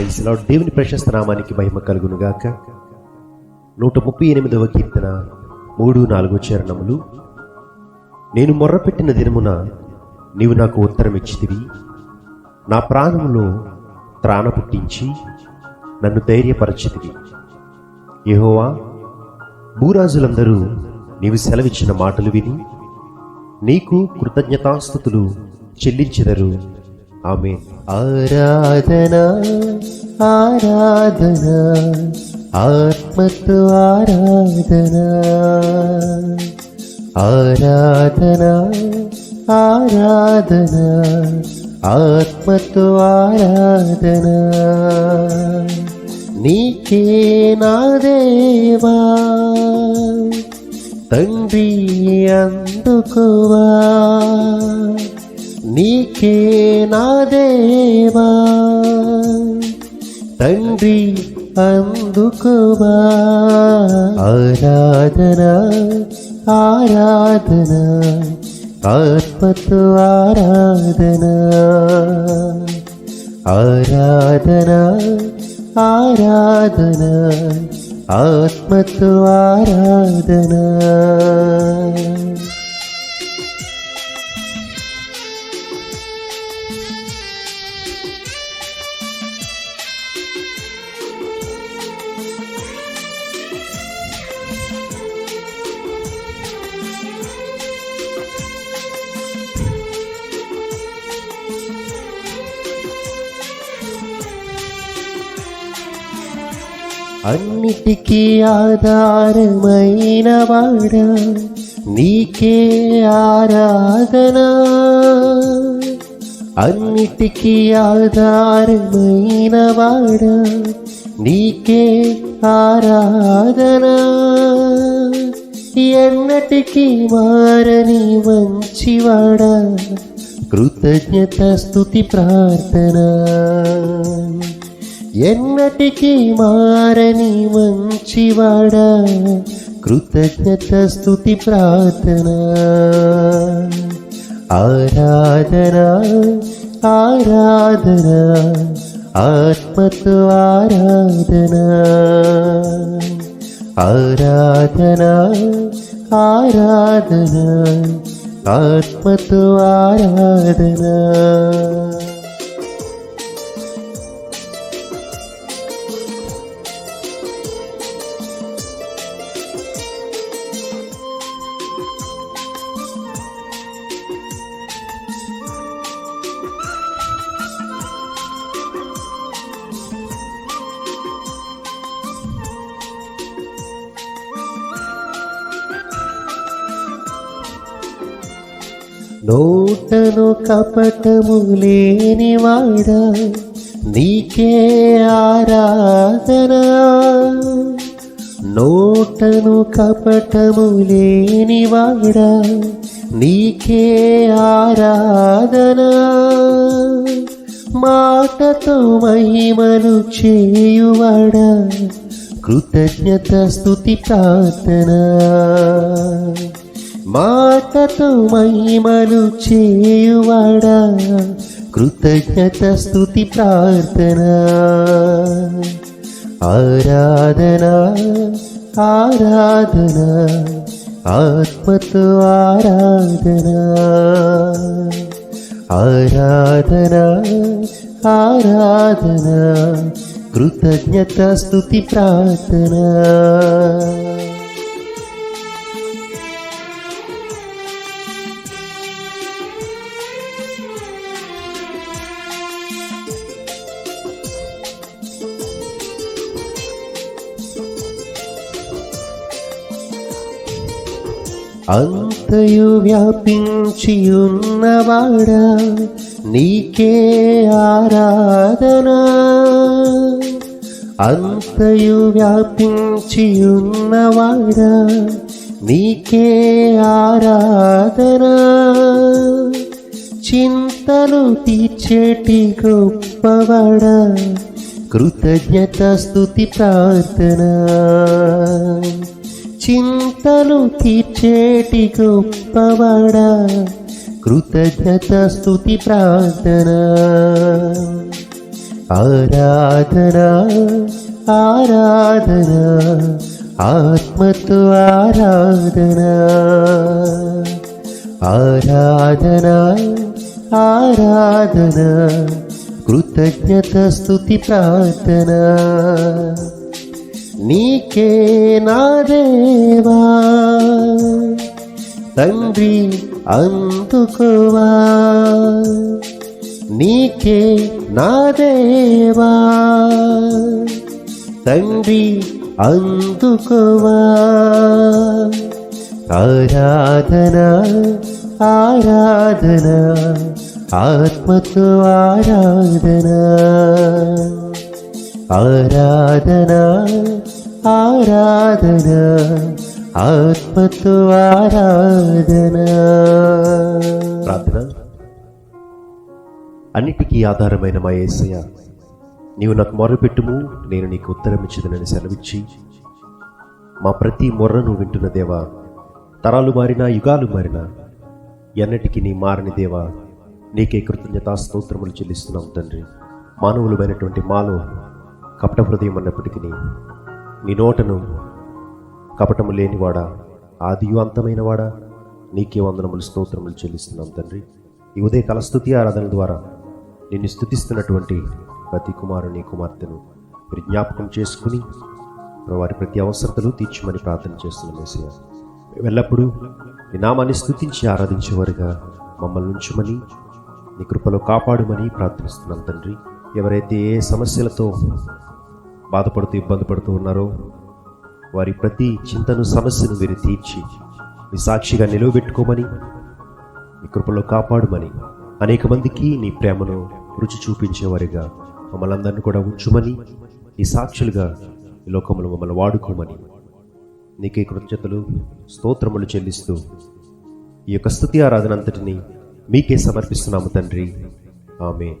ప్రైస్లో దేవుని ప్రశస్త నామానికి మహిమ కలుగునుగాక. నూట ముప్పై ఎనిమిదవ కీర్తన మూడు నాలుగు చరణములు. నేను మొర్రపెట్టిన దినమున నీవు నాకు ఉత్తరం ఇచ్చితివి నా ప్రాణములో త్రాణ పుట్టించి నన్ను ధైర్యపరచితివి. యెహోవా భూరాజులందరూ నీవు సెలవిచ్చిన మాటలు విని నీకు కృతజ్ఞతాస్థుతులు చెల్లించెదరు. ఆమె ఆరాధన ఆరాధన ఆత్మతో ఆరాధన ఆరాధన ఆరాధన ఆత్మతో ఆరాధన నీకే నా దేవా తండ్రి అందుకువా నీకే నా దేవా తండ్రి అందుకువా ఆరాధన ఆరాధన ఆత్మతో ఆరాధన ఆరాధన ఆరాధన ఆత్మతో ఆరాధన అన్నిటికీ ఆధారమైన వాడ నీకే ఆరాధన. అన్నిటికీ ఆధారమైన వాడ నీకే ఆరాధన. ఎన్నటికీ మారని మంచివాడ కృతజ్ఞత స్తుతి ప్రార్థన. ఎన్నటికీ మారని మంచివాడ కృతజ్ఞత స్తుతి ప్రార్థన ఆరాధన ఆరాధన ఆత్మతో ఆరాధన ఆరాధన ఆరాధన ఆత్మతో ఆరాధన నోటను కపటము లేని వాడా నీకే ఆరాధన. నోటను కపటము లేని వాడా నీకే ఆరాధన. మాటతో మహిమను చేయువాడా కృతజ్ఞత స్థుతి ప్రార్థనా. మాటతో మహిమలు చేయువాడా కృతజ్ఞత స్తుతి ప్రార్థన ఆరాధన ఆరాధన ఆత్మతో ఆరాధన ఆరాధన ఆరాధన కృతజ్ఞత స్తుతి ప్రార్థన అంతయు వ్యాపించి ఉన్నవాడా నీకే ఆరాధన? అంతయు వ్యాపించి ఉన్నవాడా నీకే ఆరాధన? చింతలు తీర్చేటి గొప్పవాడా? కృతజ్ఞత స్థుతి ప్రార్థనా? చింతలు తీర్చేటి గొప్పవాడా. కృతజ్ఞత స్థుతి ప్రార్థన. ఆరాధన ఆరాధన ఆత్మతో ఆరాధన. ఆరాధన ఆరాధన కృతజ్ఞత స్థుతి ప్రార్థన. నీకే నా దేవా. తండ్రి అందుకోవా. నీకే నా దేవా. తండ్రి అందుకోవా. ఆరాధన ఆరాధన ఆత్మతో ఆరాధన. ఆరాధన ఆరాధన ఆత్మతో ఆరాధన ప్రార్థన అన్నిటికీ ఆధారమైన మా యేసయ్య నీవు నాకు మొరపెట్టుము నేను నీకు ఉత్తరం ఇచ్చేదనని సెలవిచ్చి మా ప్రతి మొర్రను వింటున్న దేవా తరాలు మారినా యుగాలు మారినా ఎన్నటికీ నీ మారని దేవా నీకే కృతజ్ఞతా స్తోత్రములు చెల్లిస్తున్నాం తండ్రి మానవులమైనటువంటి మాలో కపట హృదయం అన్నప్పటికీ నీ నోటను కపటము లేనివాడా? ఆదియు అంతమైన నీకే వందనములు స్తోత్రములు చెల్లిస్తున్నాం తండ్రి. ఈ ఉదయ కలస్థుతి ఆరాధన ద్వారా నిన్ను స్థుతిస్తున్నటువంటి ప్రతి కుమారుని కుమార్తెను మీరు జ్ఞాపకం చేసుకుని వారి ప్రతి అవసరతలు తీర్చమని ప్రార్థన చేస్తున్నాం మేసయ్య ఎల్లప్పుడూ నీ నామాన్ని స్థుతించి ఆరాధించేవారుగా మమ్మల్ని ఉంచమని నీ కృపలో కాపాడుమని ప్రార్థిస్తున్నాం తండ్రి. ఎవరైతే ఏ సమస్యలతో బాధపడుతూ ఇబ్బంది పడుతూ ఉన్నారో. వారి ప్రతి చింతను సమస్యను మీరు తీర్చి మీ సాక్షిగా నిలవబెట్టుకోమని మీ కృపలో కాపాడుమని అనేక మందికి నీ ప్రేమను రుచి చూపించేవారిగా మమ్మల్ని అందరినీ కూడా ఉంచుమని ఈ సాక్షులుగా ఈ లోకములు మమ్మల్ని వాడుకోమని. నీకే కృతజ్ఞతలు స్తోత్రములు చెల్లిస్తూ ఈ యొక్క స్థుతి ఆరాధన అంతటిని మీకే సమర్పిస్తున్నాము తండ్రి. ఆమె